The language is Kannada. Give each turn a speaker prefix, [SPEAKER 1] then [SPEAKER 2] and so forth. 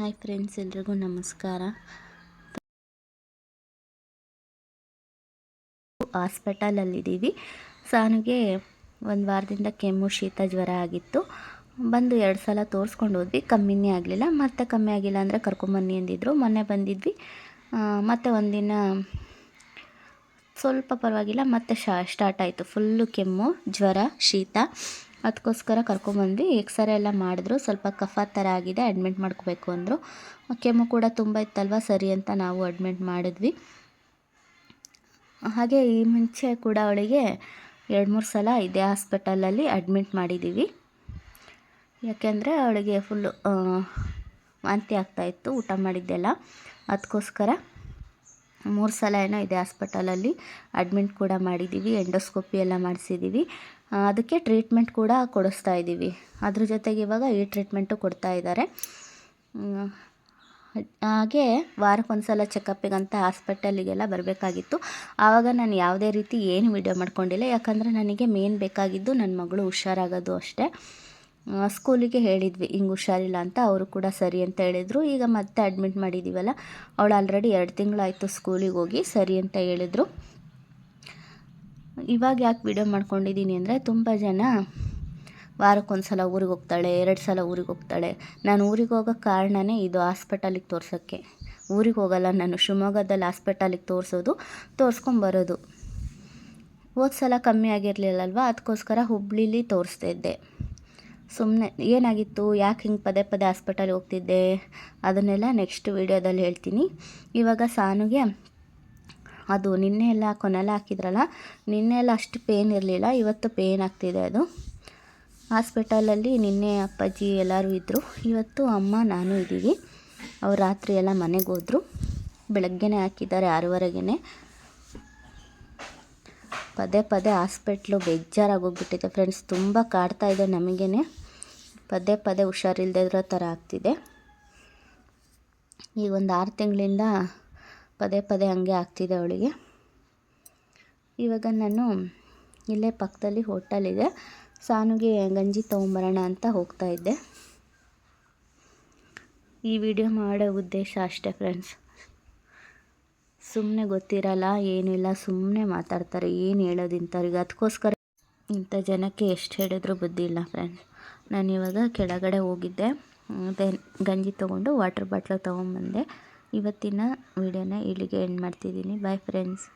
[SPEAKER 1] ಹಾಯ್ ಫ್ರೆಂಡ್ಸ್, ಎಲ್ರಿಗೂ ನಮಸ್ಕಾರ. ಹಾಸ್ಪಿಟಲಲ್ಲಿದ್ದೀವಿ. ಸಾನುಗೆ ಒಂದು ವಾರದಿಂದ ಕೆಮ್ಮು, ಶೀತ, ಜ್ವರ ಆಗಿತ್ತು. ಬಂದು ಎರಡು ಸಲ ತೋರಿಸ್ಕೊಂಡು ಹೋದ್ವಿ. ಕಮ್ಮಿನೇ ಆಗಲಿಲ್ಲ. ಮತ್ತೆ ಕಮ್ಮಿ ಆಗಿಲ್ಲ ಅಂದರೆ ಕರ್ಕೊಂಬನ್ನಿ ಅಂದಿದ್ರು. ಮೊನ್ನೆ ಬಂದಿದ್ವಿ. ಮತ್ತೆ ಒಂದಿನ ಸ್ವಲ್ಪ ಪರವಾಗಿಲ್ಲ. ಮತ್ತೆ ಶಾ ಸ್ಟಾರ್ಟ್ ಆಯಿತು. ಫುಲ್ಲು ಕೆಮ್ಮು, ಜ್ವರ, ಶೀತ. ಅದಕ್ಕೋಸ್ಕರ ಕರ್ಕೊಂಬಂದ್ವಿ ಎಕ್ಸ್ರೇ ಎಲ್ಲ ಮಾಡಿದ್ರು. ಸ್ವಲ್ಪ ಕಫ ಥರ ಆಗಿದೆ ಅಡ್ಮಿಟ್ ಮಾಡ್ಕೋಬೇಕು ಅಂದರು. ಕೆಮ್ಮು ಕೂಡ ತುಂಬ ಇತ್ತಲ್ವ, ಸರಿ ಅಂತ ನಾವು ಅಡ್ಮಿಟ್ ಮಾಡಿದ್ವಿ. ಹಾಗೆ ಈ ಮುಂಚೆ ಕೂಡ ಅವಳಿಗೆ ಎರಡು ಮೂರು ಸಲ ಇದೇ ಹಾಸ್ಪಿಟಲಲ್ಲಿ ಅಡ್ಮಿಟ್ ಮಾಡಿದ್ದೀವಿ ಯಾಕೆಂದರೆ ಅವಳಿಗೆ ಫುಲ್ಲು ವಾಂತಿ ಆಗ್ತಾಯಿತ್ತು ಊಟ ಮಾಡಿದ್ದೆಲ್ಲ. ಅದಕ್ಕೋಸ್ಕರ ಮೂರು ಸಲ ಏನೋ ಇದೆ ಹಾಸ್ಪಿಟಲಲ್ಲಿ ಅಡ್ಮಿಟ್ ಕೂಡ ಮಾಡಿದ್ದೀವಿ, ಎಂಡೋಸ್ಕೋಪಿ ಎಲ್ಲ ಮಾಡಿಸಿದ್ದೀವಿ. ಅದಕ್ಕೆ ಟ್ರೀಟ್ಮೆಂಟ್ ಕೂಡ ಕೊಡಿಸ್ತಾ ಇದ್ದೀವಿ. ಅದ್ರ ಜೊತೆಗೆ ಇವಾಗ ಈ ಟ್ರೀಟ್ಮೆಂಟು ಕೊಡ್ತಾ ಇದ್ದಾರೆ. ಹಾಗೆ ವಾರಕ್ಕೊಂದು ಸಲ ಚೆಕಪ್ಪಿಗಂತ ಹಾಸ್ಪಿಟಲಿಗೆಲ್ಲ ಬರಬೇಕಾಗಿತ್ತು. ಆವಾಗ ನಾನು ಯಾವುದೇ ರೀತಿ ಏನು ವಿಡಿಯೋ ಮಾಡ್ಕೊಂಡಿಲ್ಲ, ಯಾಕಂದರೆ ನನಗೆ ಮೇನ್ ಬೇಕಾಗಿದ್ದು ನನ್ನ ಮಗಳು ಹುಷಾರಾಗೋದು ಅಷ್ಟೇ. ಸ್ಕೂಲಿಗೆ ಹೇಳಿದ್ವಿ, ಹಿಂಗೆ ಹುಷಾರಿಲ್ಲ ಅಂತ, ಅವರು ಕೂಡ ಸರಿ ಅಂತ ಹೇಳಿದರು. ಈಗ ಮತ್ತೆ ಅಡ್ಮಿಟ್ ಮಾಡಿದ್ದೀವಲ್ಲ ಅವಳು ಆಲ್ರೆಡಿ ಎರಡು ತಿಂಗಳಾಯಿತು ಸ್ಕೂಲಿಗೆ ಹೋಗಿ ಸರಿ ಅಂತ ಹೇಳಿದರು. ಇವಾಗ ಯಾಕೆ ವಿಡಿಯೋ ಮಾಡ್ಕೊಂಡಿದ್ದೀನಿ ಅಂದರೆ, ತುಂಬ ಜನ ವಾರಕ್ಕೊಂದು ಸಲ ಊರಿಗೆ ಹೋಗ್ತಾಳೆ, ಎರಡು ಸಲ ಊರಿಗೆ ಹೋಗ್ತಾಳೆ. ನಾನು ಊರಿಗೆ ಹೋಗೋ ಕಾರಣನೇ ಇದು ಹಾಸ್ಪಿಟಲಿಗೆ ತೋರ್ಸೋಕ್ಕೆ. ಊರಿಗೆ ಹೋಗಲ್ಲ, ನಾನು ಶಿವಮೊಗ್ಗದಲ್ಲಿ ಹಾಸ್ಪಿಟಲಿಗೆ ತೋರಿಸೋದು ತೋರಿಸ್ಕೊಂಬರೋದು ಹೋದ ಸಲ ಕಮ್ಮಿ ಆಗಿರಲಿಲ್ಲಲ್ವ ಅದಕ್ಕೋಸ್ಕರ ಹುಬ್ಳಿಲಿ ತೋರಿಸ್ತಾ ಇದ್ದೆ. ಸುಮ್ಮನೆ ಏನಾಗಿತ್ತು? ಯಾಕೆ ಹಿಂಗೆ ಪದೇ ಪದೇ ಹಾಸ್ಪಿಟಲ್ಗೆ ಹೋಗ್ತಿದ್ದೆ? ಅದನ್ನೆಲ್ಲ ನೆಕ್ಸ್ಟ್ ವೀಡಿಯೋದಲ್ಲಿ ಹೇಳ್ತೀನಿ. ಇವಾಗ ಸಾನುಗೆ ಅದು ನಿನ್ನೆ ಎಲ್ಲ ಕೊನೆಲ್ಲ ಹಾಕಿದ್ರಲ್ಲ, ನಿನ್ನೆ ಎಲ್ಲ ಅಷ್ಟು ಪೇನ್ ಇರಲಿಲ್ಲ, ಇವತ್ತು ಪೇನ್ ಆಗ್ತಿದೆ ಅದು. ಹಾಸ್ಪಿಟಲಲ್ಲಿ ನಿನ್ನೆ ಅಪ್ಪಾಜಿ ಎಲ್ಲರೂ ಇದ್ದರು ಇವತ್ತು ಅಮ್ಮ, ನಾನು ಇದ್ದೀವಿ. ಅವ್ರು ರಾತ್ರಿ ಎಲ್ಲ ಮನೆಗೆ ಹೋದರು. ಬೆಳಗ್ಗೆನೇ ಹಾಕಿದ್ದಾರೆ ಆರೂವರೆಗೆ ಪದೇ ಪದೇ ಹಾಸ್ಪಿಟ್ಲು ಬೇಜಾರಾಗೋಗ್ಬಿಟ್ಟಿದೆ ಫ್ರೆಂಡ್ಸ್ ತುಂಬ ಕಾಡ್ತಾ ಇದೆ ನಮಗೇನೆ. ಪದೇ ಪದೇ ಹುಷಾರಿಲ್ಲದೆ ಇರೋ ಥರ ಆಗ್ತಿದೆ. ಈಗ ಒಂದು ಆರು ತಿಂಗಳಿಂದ ಪದೇ ಪದೇ ಹಂಗೆ ಆಗ್ತಿದೆ ಅವಳಿಗೆ. ಇವಾಗ ನಾನು ಇಲ್ಲೇ ಪಕ್ಕದಲ್ಲಿ ಹೋಟೆಲ್ ಇದೆ. ಸಾನುಗೆ ಗಂಜಿ ತೊಗೊಂಬರೋಣ ಅಂತ ಹೋಗ್ತಾ ಇದ್ದೆ. ಈ ವಿಡಿಯೋ ಮಾಡೋ ಉದ್ದೇಶ ಅಷ್ಟೇ ಫ್ರೆಂಡ್ಸ್. ಸುಮ್ಮನೆ ಗೊತ್ತಿರಲ್ಲ ಏನಿಲ್ಲ ಸುಮ್ಮನೆ ಮಾತಾಡ್ತಾರೆ, ಏನು ಹೇಳೋದು ಇಂಥವ್ರಿಗೆ. ಅದಕ್ಕೋಸ್ಕರ ಇಂಥ ಜನಕ್ಕೆ ಎಷ್ಟು ಹೇಳಿದ್ರು ಬುದ್ಧಿ ಇಲ್ಲ ಫ್ರೆಂಡ್ಸ್. ನಾನು ಇವಾಗ ಕೆಳಗಡೆ ಹೋಗಿದ್ದೆ. ದೆನ್ ಗಂಜಿ ತೊಗೊಂಡು ವಾಟರ್ ಬಾಟ್ಲು ತೊಗೊಂಬಂದೆ. ಇವತ್ತಿನ ವಿಡಿಯೋನ ಇಲ್ಲಿಗೆ ಎಂಡ್ ಮಾಡ್ತಿದ್ದೀನಿ. Bye friends